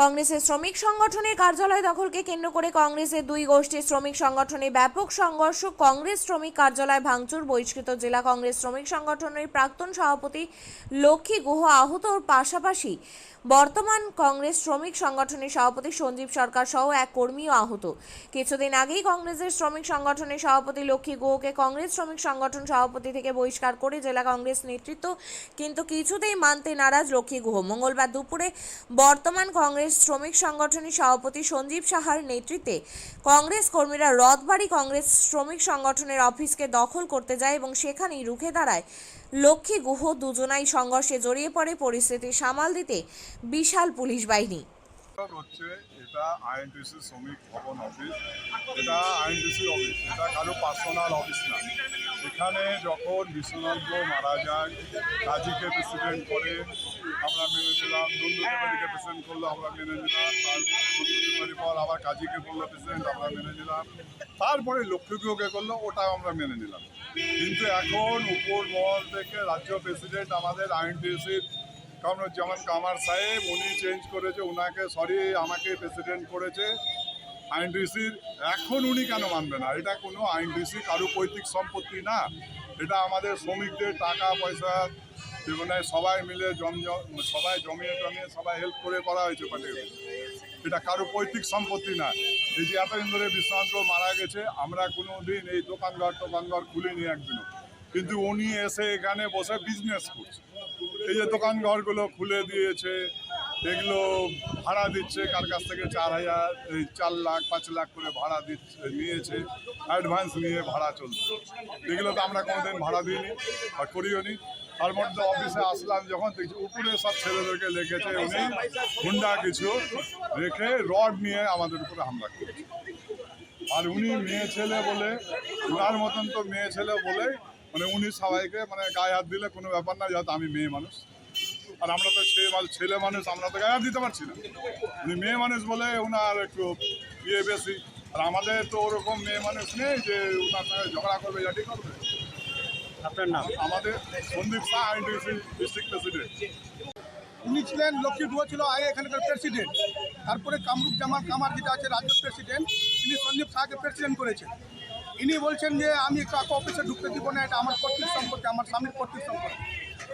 কংগ্রেসের শ্রমিক সংগঠনের কার্যালয় দখলকে কেন্দ্র করে কংগ্রেসের দুই গোষ্ঠীর শ্রমিক সংগঠনে ব্যাপক সংঘর্ষ। কংগ্রেস শ্রমিক কার্যালয় ভাঙচুর, বহিষ্কৃত জেলা কংগ্রেস শ্রমিক সংগঠনের প্রাক্তন সভাপতি লক্ষ্মী গুহ আহতর পাশাপাশি বর্তমান কংগ্রেস শ্রমিক সংগঠনের সভাপতি সঞ্জীব সরকার সহ এক কর্মীও আহত। কিছুদিন আগেই কংগ্রেসের শ্রমিক সংগঠনের সভাপতি লক্ষ্মী গুহকে কংগ্রেস শ্রমিক সংগঠন সভাপতি থেকে বহিষ্কার করে জেলা কংগ্রেস নেতৃত্ব, কিন্তু কিছুতেই মানতে নারাজ লক্ষ্মী গুহ। মঙ্গলবার দুপুরে বর্তমান কংগ্রেস শ্রমিক সংগঠনের সভাপতি সঞ্জীব সাহার নেতৃত্বে কংগ্রেস কর্মীরা রথবাড়ি কংগ্রেস শ্রমিক সংগঠনের অফিসকে দখল করতে যায় এবং সেখানেই রুখে দাঁড়ায়। লক্ষ্মী গুহ দুজনাই সংঘর্ষে জড়িয়ে পড়ে, পরিস্থিতি সামাল দিতে বিশাল পুলিশ বাহিনী। হচ্ছে এটা আইএনটিসি শ্রমিক ভবন অফিস এটা আইএনটিসি অফিস এটা কারও পার্সোনাল অফিস না। এখানে যখন বিশ্বনাথ মারা যায় কাজীকে প্রেসিডেন্ট করে, আমরা মেনে নিলাম নন্দুদেবাড়িকে প্রেসিডেন্ট করল, আমরা মেনে নিলাম তারপর পর আবার কাজীকে করল প্রেসিডেন্ট আমরা মেনে নিলাম তারপরে লক্ষ্মীকেওকে করল, ওটাও আমরা মেনে নিলাম। কিন্তু এখন উপর মহল থেকে রাজ্য প্রেসিডেন্ট আমাদের আইএনটিসির কামরুজ্জামান কামার সাহেব, উনি চেঞ্জ করেছে ওনাকে সরি আমাকে প্রেসিডেন্ট করেছে। আইনডিসির এখন উনি কেন মানবে না? এটা কোনো আইনডিসি কারও পৈতৃক সম্পত্তি না। এটা আমাদের শ্রমিকদের টাকা, পয়সা মানে সবাই মিলে জম সবাই জমিয়ে টমিয়ে সবাই হেল্প করে করা হয়েছে পার্টি এটা কারও পৈতৃক সম্পত্তি না। এই যে এতদিন ধরে বিশ্বনাথ মারা গেছে, আমরা কোনো দিন এই দোকানঘর টোকানঘর খুলিনি একদিনও। কিন্তু উনি এসে এখানে বসে বিজনেস করছে। এই যে দোকান ঘরগুলো খুলে দিয়েছে, এগুলো ভাড়া দিচ্ছে, কার কাছ থেকে চার হাজার, এই চার লাখ, পাঁচ লাখ করে ভাড়া দিচ্ছে, নিয়েছে অ্যাডভান্স নিয়ে ভাড়া চলছে। এগুলো তো আমরা কোনোদিন ভাড়া দিইনি আর করিও নি। তার মধ্যে অফিসে আসলাম যখন, দেখছি উপরে সব ছেলেদেরকে লেগেছে উনি। হুন্ডা কিছু রেখে রড নিয়ে আমাদের উপরে হামলা করেছে। আর উনি মেয়ে ছেলে বলে উনার মতন তো মেয়ে ছেলে বলে মানে উনি সবাইকে মানে গায়ে হাত দিলে কোনো ব্যাপার না যেহেতু আমি মেয়ে মানুষ। আর আমরা তো ছেলে মানুষ ছেলে মানুষ আমরা তো গায়ে হাত দিতে পারছি না। উনি মেয়ে মানুষ বলে ওনার একটু ইয়ে বেশি। আর আমাদের তো ওরকম মেয়ে মানুষ নেই যে ওনার সঙ্গে ঝগড়া করবে জাটি করবে। আপনার নাম? আমাদের সন্দীপ শাহ আইনডিসি ডিস্ট্রিক্ট প্রেসিডেন্ট। উনি ছিলেন লক্ষ্মী গুহ ছিল আগে এখানকার প্রেসিডেন্ট। তারপরে কামরুপ জামান কামার যেটা আছে রাজ্য প্রেসিডেন্ট। তিনি সন্দীপ শাহকে প্রেসিডেন্ট করেছেন। ইনি বলছেন যে আমি কাউকে অফিসে ঢুকতে দিব না, এটা আমার কর্তৃক সম্পত্তি, আমার স্বামীর কর্তৃক সম্পত্তি।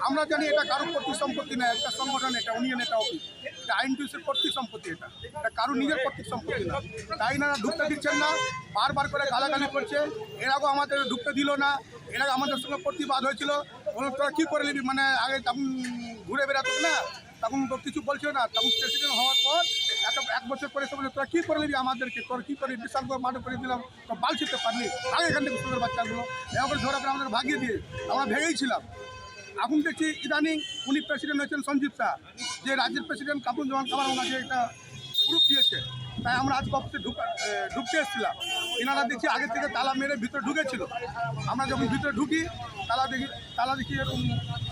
আমরা জানি এটা কারোর কর্তৃক সম্পত্তি না একটা সংগঠন, এটা ইউনিয়ন এটা অফিস। এটা আইন টুইসের কর্তৃক সম্পত্তি এটা। এটা কারোর নিজের কর্তৃক সম্পত্তি না। তাই না, ঢুকতে দিচ্ছেন না, বারবার করে গালাগালি করছে। এর আগেও আমাদের ঢুকতে দিল না, এর আগে আমাদের সঙ্গে প্রতিবাদ হয়েছিল। বলল, তোরা কী করে নিবি? মানে আগে তখন ঘুরে বেড়াতো না, তখন কিছু বলছিল না। তখন প্রেসিডেন্ট হওয়ার পর একটা এক বছর পরে সব তোরা কী করে নিবি আমাদেরকে? তোর কী করে বিশাল করে মাঠে করে দিলাম? তো বাল ছিটতে পারলি? আগে এখান থেকে সুন্দর বাচ্চাগুলো। এরকম ধরা করে আমাদের ভাগিয়ে দিয়ে আমরা ভেঙেই ছিলাম। এখন দেখছি ইদানিং উনি প্রেসিডেন্ট হয়েছেন সঞ্জীব শাহ, যে রাজ্যের প্রেসিডেন্ট কাপুর জওয়ান কামার ওনাকে একটা গ্রুপ দিয়েছে। তাই আমরা আজ অফিসে ঢুকা ঢুকতে এসেছিলাম। এনারা দেখছি আগে থেকে তালা মেরে ভিতরে ঢুকেছিল। আমরা যখন ভিতরে ঢুকি তালা দেখি তালা দেখি এরকম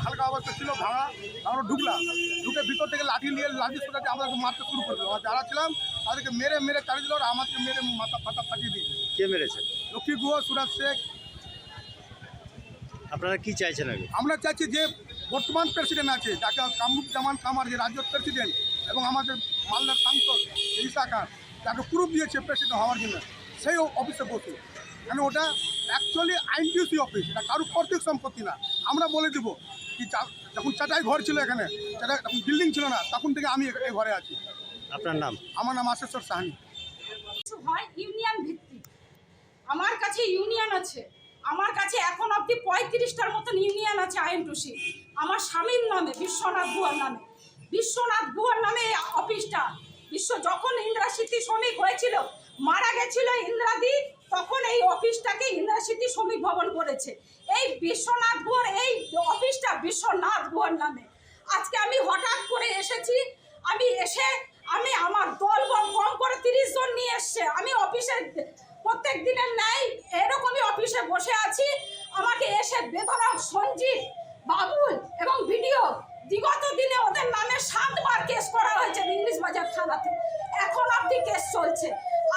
হালকা অবস্থা ছিল ভাঙা আমরা ঢুকলাম। ঢুকে ভিতর থেকে লাঠি নিয়ে লাঠি সোটাতে আমাদেরকে মারতে শুরু করল আর যারা ছিলাম তাদেরকে মেরে মেরে তাড়িয়ে দিল আর আমাকে মেরে মাথা ফাটা ফাটিয়ে দিয়েছে। কে মেরেছে? লক্ষ্মী গুহ সুরাজ শেখ। আপনারা কি চাইছেন আগে? আমরা চাইছি যে বর্তমান প্রেসিডেন্ট আছে যাকে কামরুপ জামান কামার যে রাজ্য প্রেসিডেন্ট এবং আমাদের মালদার সাংসদ ইসাকার যাকে প্রুফ দিয়েছে প্রেসিডেন্ট হওয়ার জন্য। সেই অফিসে বসে। কেন ওটা অ্যাকচুয়ালি আইনটিউসি অফিস এটা কারও কর্তৃক সম্পত্তি না। আমরা বলে দিব কি যখন চাটাই ঘর ছিল এখানে চাটাই তখন বিল্ডিং ছিল না তখন থেকে আমি এ- এই ঘরে আছি। আপনার নাম? আমার নাম আশেশ্বর সাহানি। কিছু হয় ইউনিয়ন ভিত্তিক। আমার কাছে ইউনিয়ন আছে। আমার কাছে এখন অবধি পঁয়ত্রিশটার মতন ইউনিয়ন আছে আইএনটুসি আমার স্বামীর নামে বিশ্বনাথ গুয়ার নামে। বিশ্বনাথ গুয়ার নামে অফিসটা বিশ্ব যখন ইন্দ্রাসিটি শ্রমিক হয়েছিল মারা গেছিল ইন্দ্রাদি, তখন এই অফিসটাকে ইন্দ্রাসিটি শ্রমিক ভবন করেছে। এই বিশ্বনাথ গুয়ার এই অফিসটা বিশ্বনাথ গুয়ার নামে। আজকে আমি হঠাৎ করে এসেছি, আমি এসে, আমি আমার দল কম করে তিরিশ জন নিয়ে এসছে। আমি অফিসে প্রত্যেক দিনের ন্যায় এরকমই অফিসে বসে আছি। আমাকে এসে বেধরক সঞ্জিত বাবুল এবং ভিডিও বিগত দিনে ওদের নামে সাতবার কেস করা হয়েছে ইংলিশ বাজার থানাতে এখন অবধি কেস চলছে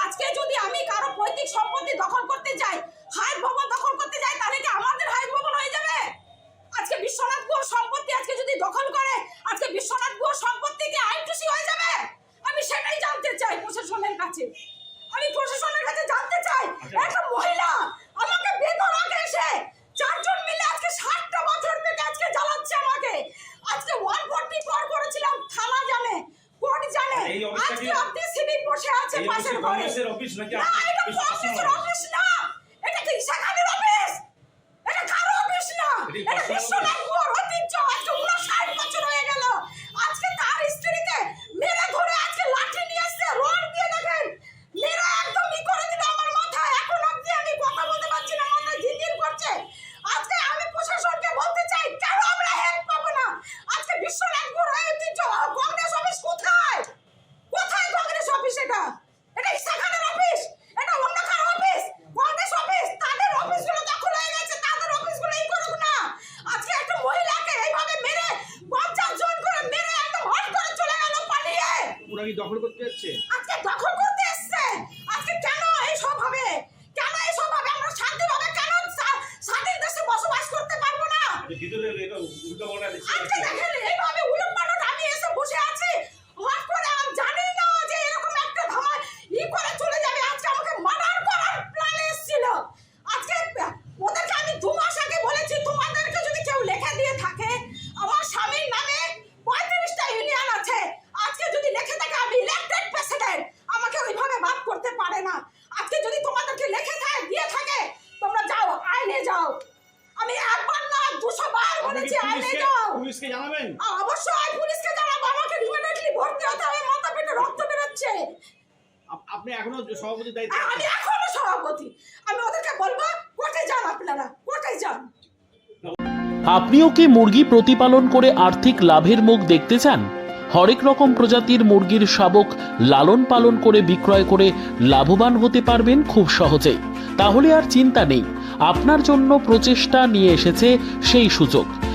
আজকে যদি আমি কারও পৈতৃক সম্পত্তি দখল করতে যাই হাইট ভবন দখল করতে যাই তাহলে কি আমাদের হাইট ভবন হয়ে যাবে আজকে বিশ্বনাথ গুহ সম্পত্তি আজকে যদি দখল করে আজকে বিশ্বনাথ গুহ সম্পত্তি কি আইনটুসি হয়ে যাবে আমি পাশের ঘরে কংগ্রেসের অফিস নাকি না আপনার এটা অফিস? কংগ্রেসের অফিস না এটা কি ঈশা খানের অফিস এটা কারও অফিস না এটি এটা personal বিশ্বনাথ গুহর ঐতিহ্য আজকে উনষাট বছর হয়ে গেল আজকে তার স্ত্রীকে মেরে ধরে আজকে লাঠি নিয়ে এসছে রড দিয়ে দেখেন মেরে একদম ই করে দিল আমার মাথায় এখন অব্দি আমি কথা বলতে পারছি না মাথায় ঝিনঝিন করছে আজকে আমি প্রশাসনকে বলতে চাই কেন আমরা হেল্প পাবো না আজকে বিশ্বনাথ গুহর ঐতিহ্য কংগ্রেস অফিস কোথায় কোথায় কংগ্রেস অফিস এটা এটা ঈশা খানের অফিস এটা অন্য কারও অফিস কংগ্রেস অফিস তাদের অফিসগুলো দখল হয়ে গেছে তাদের অফিসগুলো এই করুক না আজকে একটা মহিলাকে এইভাবে মেরে পঞ্চাশ জন করে মেরে একদম হট করে চলে গেল পালিয়ে দখল করতে যাচ্ছে আজকে দখল করতে এসছে আজকে কেন এইসব হবে কেন এইসব হবে আমরা শান্তিভাবে কেন স্বা- স্বাধীন দেশে বসবাস করতে পারব না যে ভিতরে এটা উল্টো পাল্টা দিচ্ছে আজকে দেখেন এইভাবে উলট পালট আমি এসে বসে আছি হট করে আমি জানি না যে এরকম একটা ধামাল ই করে চলে যাবে আজকে আমাকে মার্ডার করার প্ল্যান এসেছিল আজকে ওদেরকে আমি দু মাস আগে বলেছি তোমাদেরকে যদি কেউ লেখা দিয়ে থাকে আমার স্বামীর নামে পঁয়ত্রিশটা ইউনিয়ন আছে আজকে যদি লেখে থাকে আমি ইলেক্টেড প্রেসিডেন্ট আমাকে ওইভাবে বাদ করতে পারে না আজকে যদি তোমাদেরকে লেখে থাকে দিয়ে থাকে তোমরা যাও আইনে যাও আমি একবার না দুশো বার আপনি বলেছি কি আইনে পুলিশকে যাও পুলিশকে জানাবেন? অবশ্যই পুলিশকে জানাব। আমাকে ইমিডিয়েটলি ভর্তি হতে হবে মাথা পেটে রক্ত বেরোচ্ছে। আপ- আপনি এখনও সভাপতির দায়িত্ব আমি এখনও সভাপতি। আমি ওদেরকে বলব কোর্টে যান আপনারা কোর্টে যান। আপনিও কি মুরগি প্রতিপালন করে আর্থিক লাভের মুখ দেখতে চান? হরেক রকম প্রজাতির মুরগির শাবক লালন পালন করে বিক্রয় করে লাভবান হতে পারবেন খুব সহজেই। তাহলে আর চিন্তা নেই আপনার জন্য প্রচেষ্টা নিয়ে এসেছে সেই সুযোগ।